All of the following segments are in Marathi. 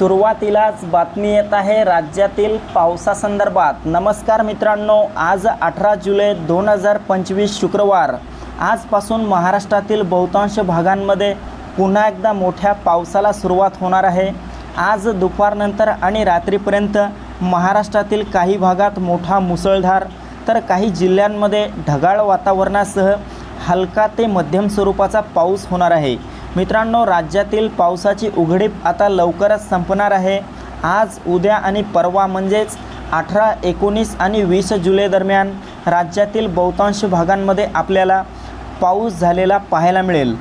सुरुवातीलाच बातमी येत आहे राज्यातील पावसासंदर्भात. नमस्कार मित्रांनो आज अठरा जुलै दोन हजार पंचवीस शुक्रवार. आजपासून महाराष्ट्रातील बहुतांश भागांमध्ये पुन्हा एकदा मोठ्या पावसाला सुरुवात होणार आहे. आज दुपारनंतर आणि रात्रीपर्यंत महाराष्ट्रातील काही भागात मोठा मुसळधार तर काही जिल्ह्यांमध्ये ढगाळ वातावरणासह हलका ते मध्यम स्वरूपाचा पाऊस होणार आहे. मित्रांनो राज्यातील पावसाची उघडीप आता लवकरच संपणार आहे. आज उद्या आणि परवा म्हणजेच अठरा एकोणीस आणि वीस जुलै दरम्यान राज्यातील बहुतांश भागांमध्ये आपल्याला पाऊस झालेला पाहायला मिळेल.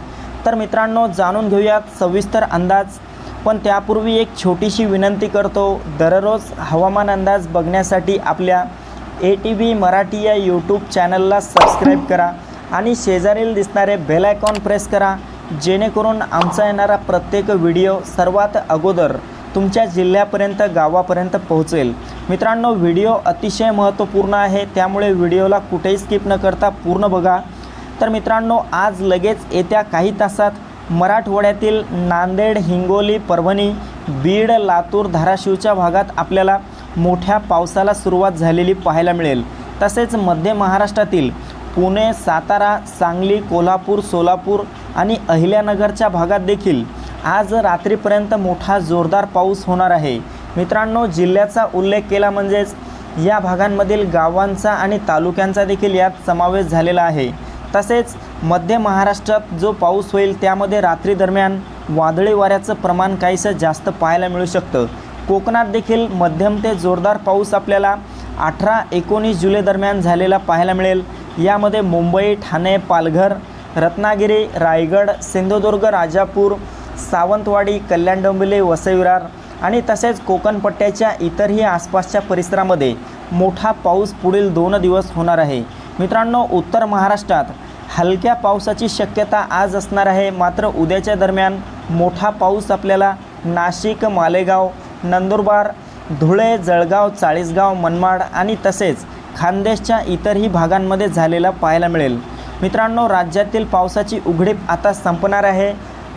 तर मित्रांनो जाणून घेऊयात सविस्तर अंदाज. पण त्यापूर्वी एक छोटीशी विनंती करतो दररोज हवामान अंदाज बघण्यासाठी आपल्या ए टी व्ही मराठी या यूट्यूब चॅनलला सबस्क्राईब करा आणि शेजारील दिसणारे बेल आयकॉन प्रेस करा. जेणेकरून आमचा येणारा प्रत्येक व्हिडिओ सर्वात अगोदर तुमच्या जिल्ह्यापर्यंत गावापर्यंत पोहोचेल. मित्रांनो व्हिडिओ अतिशय महत्त्वपूर्ण आहे त्यामुळे व्हिडिओला कुठेही स्किप न करता पूर्ण बघा. तर मित्रांनो आज लगेच येत्या काही तासात मराठवाड्यातील नांदेड हिंगोली परभणी बीड लातूर धाराशिवच्या भागात आपल्याला मोठ्या पावसाला सुरुवात झालेली पाहायला मिळेल. तसेच मध्य महाराष्ट्रातील पुणे सातारा सांगली कोल्हापूर सोलापूर आणि अहिल्यानगरच्या भागात देखील आज रात्रीपर्यंत मोठा जोरदार पाऊस होणार आहे. मित्रांनो जिल्ह्याचा उल्लेख केला म्हणजेच या भागांमधील गावांचा आणि तालुक्यांचा देखील यात समावेश झालेला आहे. तसेच मध्य महाराष्ट्रात जो पाऊस होईल त्यामध्ये रात्री दरम्यान वादळी वाऱ्याचं प्रमाण काहीसं जास्त पाहायला मिळू शकतं. कोकणात देखील मध्यम ते जोरदार पाऊस आपल्याला अठरा एकोणीस जुलै दरम्यान झालेला पाहायला मिळेल. यामध्ये मुंबई ठाणे पालघर रत्नागिरी रायगड सिंधुदुर्ग राजापूर सावंतवाडी कल्याण डोंबिवली वसईविरार आणि तसेच कोकणपट्ट्याच्या इतरही आसपासच्या परिसरामध्ये मोठा पाऊस पुढील दोन दिवस होणार आहे. मित्रांनो उत्तर महाराष्ट्रात हलक्या पावसाची शक्यता आज असणार आहे. मात्र उद्याच्या दरम्यान मोठा पाऊस आपल्याला नाशिक मालेगाव नंदुरबार धुळे जळगाव चाळीसगाव मनमाड आणि तसेच खानदेशच्या इतरही भागांमध्ये झालेला पाहायला मिळेल. मित्रांनो राज्यातील पावसाची उघडीप आता संपणार आहे.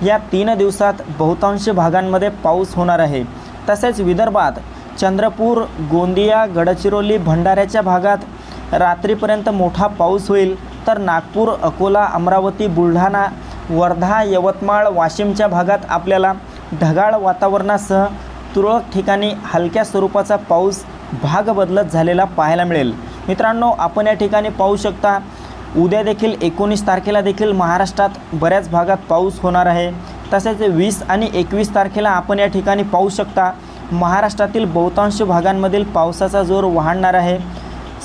या तीन दिवसात बहुतांश भागांमध्ये पाऊस होणार आहे. तसेच विदर्भात चंद्रपूर गोंदिया गडचिरोली भंडाऱ्याच्या भागात रात्रीपर्यंत मोठा पाऊस होईल. तर नागपूर अकोला अमरावती बुलढाणा वर्धा यवतमाळ वाशिमच्या भागात आपल्याला ढगाळ वातावरणासह तुरळक ठिकाणी हलक्या स्वरूपाचा पाऊस भाग बदलत झालेला पाहायला मिळेल. मित्रांनो आपण या ठिकाणी पाहू शकता उद्या देखील एकोणीस तारखेला देखील महाराष्ट्रात बऱ्याच भागात पाऊस होणार आहे. तसेच वीस आणि एकवीस तारखेला आपण या ठिकाणी पाहू शकता महाराष्ट्रातील बहुतांश भागांमधील पावसाचा जोर वाढणार आहे.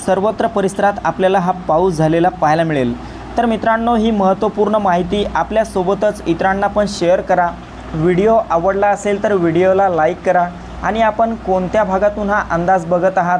सर्वत्र परिसरात आपल्याला हा पाऊस झालेला पाहायला मिळेल. तर मित्रांनो ही महत्त्वपूर्ण माहिती आपल्यासोबतच इतरांना पण शेअर करा. व्हिडिओ आवडला असेल तर व्हिडिओला लाईक करा आणि आपण कोणत्या भागातून हा अंदाज बघत आहात